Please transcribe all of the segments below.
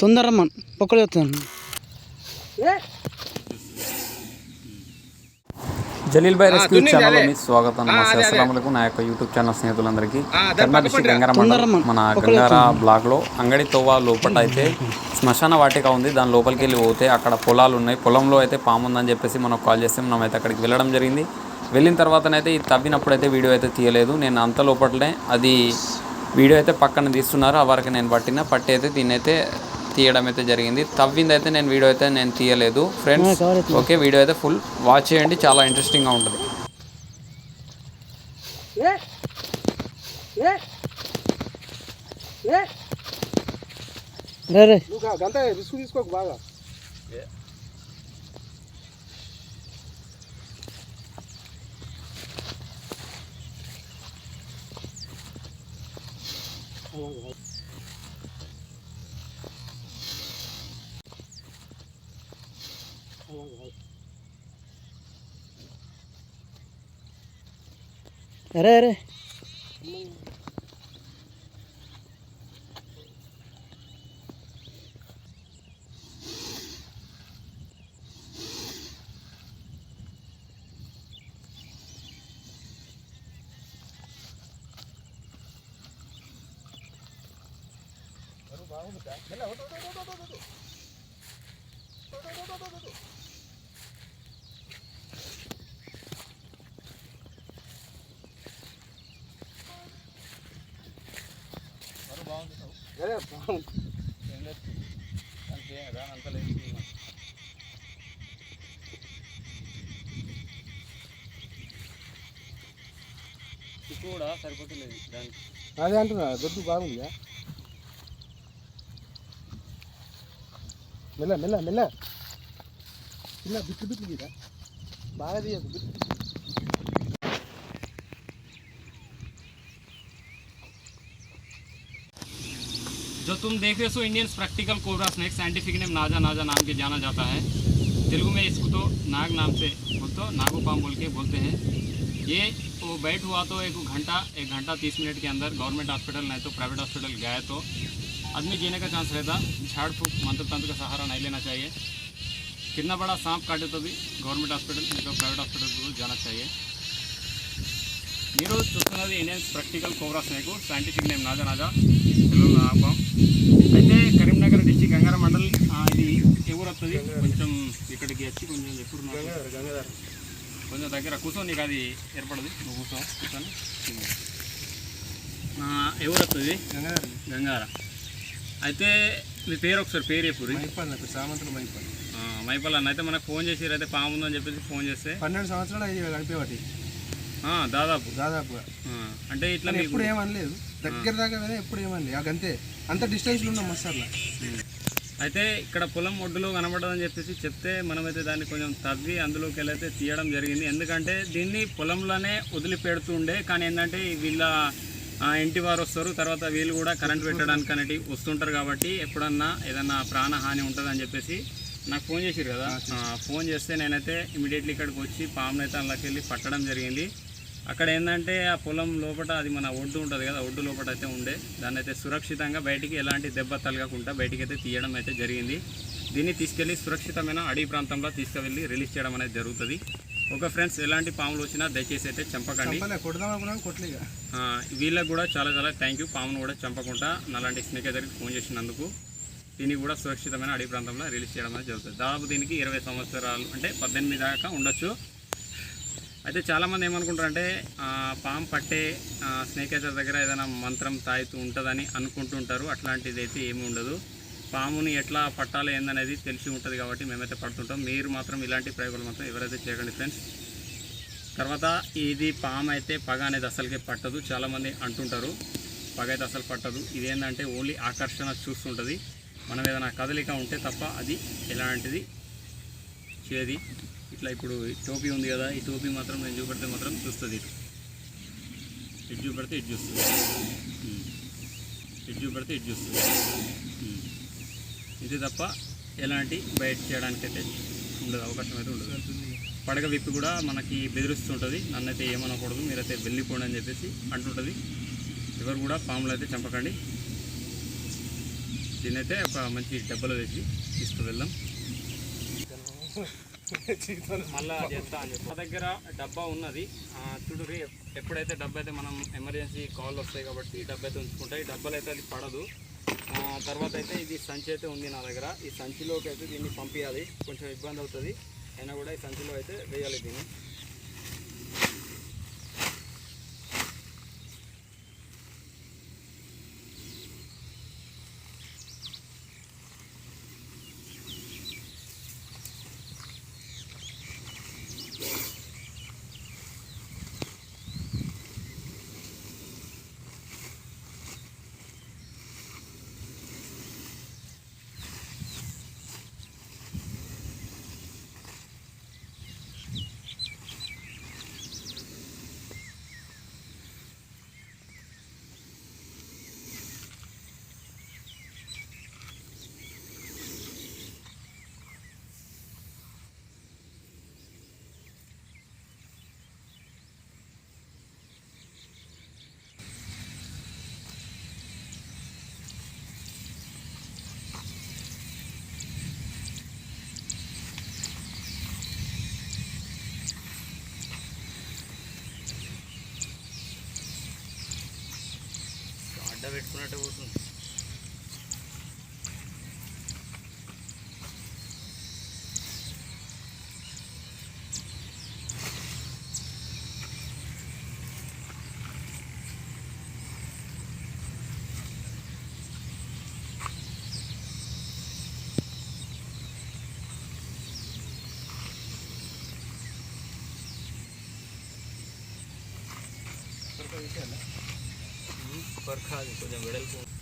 తొందరమ్మ పొక్కలు చెప్తాను Jaleel Bhai rescue channel. మీ స్వాగతం. నమస్తే. అస్సలం నా యొక్క యూట్యూబ్ ఛానల్ స్నేహితులందరికీ. ఆ, దాని కర్ణా పక్క డిస్ట్రిక్ట్ పంట. గంగార మండలం తొందరమ్మ. మన గంగార బ్లాక్లో అంగడి తోవ లోపల అయితే శ్మశాన వాటిక ఉంది. దాని లోపలికి వెళ్ళి పోతే అక్కడ పొలాలు ఉన్నాయి పొలంలో అయితే పాము ఉందని చెప్పేసి మనకు కాల్ చేస్తే మనం అయితే అక్కడికి వెళ్ళడం జరిగింది. వెళ్ళిన తర్వాతనైతే ఇది తవ్వినప్పుడు అయితే వీడియో అయితే తీయలేదు. నేను అంత లోపలనే అది వీడియో అయితే పక్కన తీస్తున్నారు. ఆ వరకు నేను పట్టిన పట్టి అయితే దీన్ని అయితే తీయడం అయితే జరిగింది. తవ్వింది అయితే నేను వీడియో అయితే నేను తీయలేదు. ఫ్రెండ్స్ ఓకే వీడియో అయితే ఫుల్ వాచ్ చేయండి. చాలా ఇంట్రెస్టింగ్గా ఉంటుంది. రే రే. నువ్వు గంట రిస్క్ తీసుకోకు బాగా అరే అరే కూడా సరిపోతలేదు. దానికి అదే అంటున్నా దొడ్డు బాగుందా? மெல்ல மெல்ல மெல்ல சின்ன பிட்டு பிட்டு கீதா बाहर दिया பிட்டு जो तुम देख रहे हो Indian practical cobra snake scientific name naja naja नाम के जाना जाता है। तेलुगु में इसको तो नाग नाम से बोलते हो नागो पाम बोल के बोलते हैं। ये, वो बैठ हुआ तो एक घंटा एक घंटा तीस मिनट के अंदर गवर्नमेंट हॉस्पिटल नहीं तो प्राइवेट हॉस्पिटल गया तो। आदमी जीने का चांस रहता झाड़ फूक मंत्र तंत्र का सहारा नहीं लेना चाहिए कितना बड़ा सांप काटे तो भी गवर्नमेंट हॉस्पिटल नहीं तो प्राइवेट हॉस्पिटल को जाना चाहिए మీరు చూస్తున్నది Indian practical cobra snake scientific name Naja Naja Telugu నాగపాం అయితే కరీంనగర్ డిస్టిక్ గంగార మండల్ ఆ, ఇది ఏ ఊరు వస్తుంది కొంచెం ఇక్కడికి వచ్చి కొంచెం ఎప్పుడు నాకు కొంచెం దగ్గర కూర్చో నీకు అది ఏర్పడదు నువ్వు కూర్చో కూర్చొని ఆ, ఏ ఊరు వస్తుంది గంగార అయితే మీ పేరు ఒకసారి పేరు ఎప్పుడు మైపల్ సామంతులు మైపల్. మైపల్ అన్న. అయితే మనకు ఫోన్ చేసి అయితే పాము ఉందని చెప్పేసి ఫోన్ చేస్తే? పన్నెండు సంవత్సరాలు అయ్యి గడిపేవాటి ఆ, దాదాపు. దాదాపుగా. అంటే ఇట్లా ఎప్పుడు ఏమనలేదు. దగ్గర దాకా ఎప్పుడు ఏమనలేదు. అంతే అంత డిస్టెన్స్లో ఉన్నాం మసాలా అయితే ఇక్కడ పొలం ఒడ్డులో కనబడదని చెప్పేసి చెప్తే మనమైతే దాన్ని కొంచెం తవ్వి అందులోకి వెళ్ళైతే తీయడం జరిగింది. ఎందుకంటే దీన్ని పొలంలోనే వదిలిపెడుతూ ఉండే కానీ ఏంటంటే వీళ్ళ ఇంటి వారు వస్తారు తర్వాత వీళ్ళు కూడా కరెంట్ పెట్టడానికి అనేది వస్తుంటారు కాబట్టి ఎప్పుడన్నా ఏదన్నా ప్రాణహాని ఉంటుందని చెప్పేసి నాకు ఫోన్ చేసిరు కదా. ఫోన్ చేస్తే నేనైతే ఇమీడియట్లీ ఇక్కడికి వచ్చి పామునైతే అయితే అందులోకి వెళ్ళి పట్టడం జరిగింది. అక్కడ ఏంటంటే ఆ పొలం లోపల అది మన ఒడ్డు ఉంటుంది కదా ఒడ్డు లోపల అయితే ఉండే. దాన్ని అయితే సురక్షితంగా బయటికి ఎలాంటి దెబ్బ తలగకుండా బయటికి అయితే తీయడం అయితే జరిగింది. దీన్ని తీసుకెళ్ళి సురక్షితమైన అడవి ప్రాంతంలో తీసుకువెళ్ళి రిలీజ్ చేయడం అనేది జరుగుతుంది. ఒక ఫ్రెండ్స్ ఎలాంటి పాములు వచ్చినా దయచేసి అయితే చంపకండి. వీళ్ళకి కూడా చాలా చాలా థ్యాంక్ యూ పామును కూడా చంపకుండా నలాంటి స్నేక్ దగ్గరికి ఫోన్ చేసినందుకు దీన్ని కూడా సురక్షితమైన అడవి ప్రాంతంలో రిలీజ్ చేయడం అనేది జరుగుతుంది. దాదాపు దీనికి ఇరవై సంవత్సరాలు అంటే పద్దెనిమిది దాకా ఉండొచ్చు. అయితే చాలామంది ఏమనుకుంటారంటే పాము పట్టే స్నేక్ హెచ్చర్ దగ్గర ఏదైనా మంత్రం తాయితూ ఉంటుందని అనుకుంటుంటారు అట్లాంటిది అయితే ఏమీ ఉండదు. పాముని ఎట్లా పట్టాలి ఏందనేది తెలిసి ఉంటుంది కాబట్టి మేమైతే పడుతుంటాం. మీరు మాత్రం ఇలాంటి ప్రయోగాలు మాత్రం ఎవరైతే చేయకండి ఫ్రెండ్స్. తర్వాత ఇది పాము అయితే పగ అనేది అసలుకే పట్టదు. చాలామంది అంటుంటారు పగ అయితే అసలు పట్టదు. ఇదేంటంటే ఓన్లీ ఆకర్షణ చూస్తుంటుంది. మనం ఏదైనా కదలిక ఉంటే తప్ప అది ఎలాంటిది చేది? ఇట్లా ఇప్పుడు టోపీ ఉంది కదా ఈ టోపీ మాత్రం నేను చూపెడితే మాత్రం చూస్తుంది. ఇటు ఇటు చూపెడితే ఇటు చూస్తుంది. ఉమ్. ఇటు చూపెడితే ఇటు చూస్తుంది. ఇది తప్ప ఎలాంటి బయట చేయడానికైతే ఉండదు అవకాశం అయితే ఉండదు. పడగ విప్పి కూడా మనకి బెదిరిస్తుంటుంది నన్నైతే ఏమనకూడదు మీరైతే వెళ్ళిపోండి అని చెప్పేసి అంటుంటుంది. ఎవరు కూడా పాములు అయితే చంపకండి. దీన్నైతే అయితే ఒక మంచి డబ్బాలో వేసి తీసుకువెళ్దాం. మళ్ళా చెప్తా అని చెప్పి. మా దగ్గర డబ్బా ఉన్నది. చూడు ఎప్పుడైతే డబ్బా అయితే మనం ఎమర్జెన్సీ కాల్ వస్తాయి కాబట్టి ఈ డబ్బా అయితే ఉంచుకుంటాయి ఈ డబ్బాలు అయితే అది పడదు. తర్వాత అయితే ఇది సంచి అయితే ఉంది నా దగ్గర. ఈ సంచిలోకి అయితే దీన్ని పంపించాలి కొంచెం ఇబ్బంది అవుతుంది. అయినా కూడా ఈ సంచిలో అయితే వేయాలి దీన్ని. పెట్టుకున్నట్టు పోతుంది પરખા કોને વેડલપુર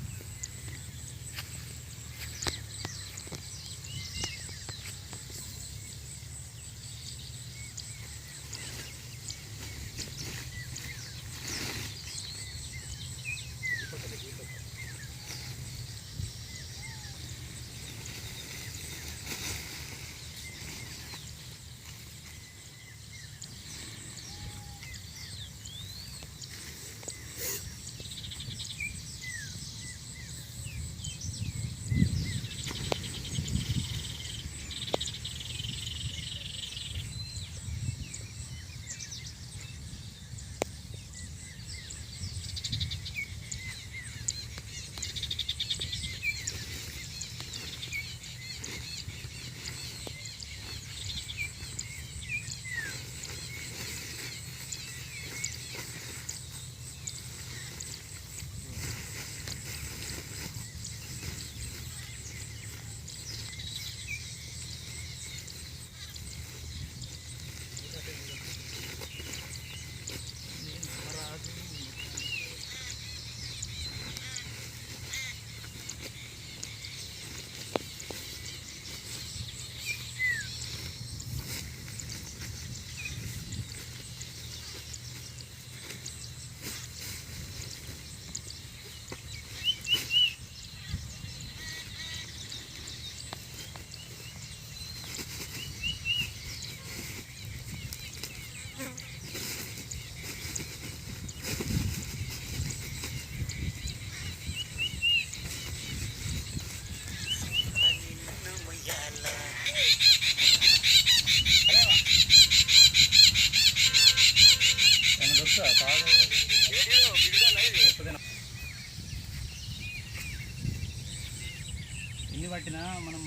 ఎన్ని పట్టినా మనం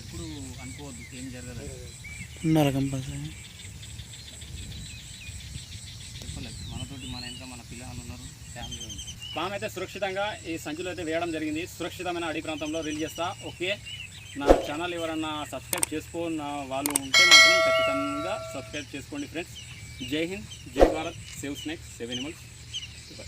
ఎప్పుడు అనుకోవద్దు ఏం జరగదు ఉన్నారు కంపల్సరీ చెప్పలేదు మనతోటి మన ఇంకా మన పిల్లలు ఉన్నారు ఫ్యామిలీ ఉంది పాము అయితే సురక్షితంగా ఈ సంచిలో అయితే వేయడం జరిగింది. సురక్షితమైన అడవి ప్రాంతంలో రిలీజ్ చేస్తా. ఓకే. నా ఛానల్ ఎవరన్నా సబ్స్క్రైబ్ చేసుకున్న వాళ్ళు ఉంటే మాత్రం ఖచ్చితంగా సబ్స్క్రైబ్ చేసుకోండి ఫ్రెండ్స్. जय हिंद जय Bharat save snakes save animals. Bye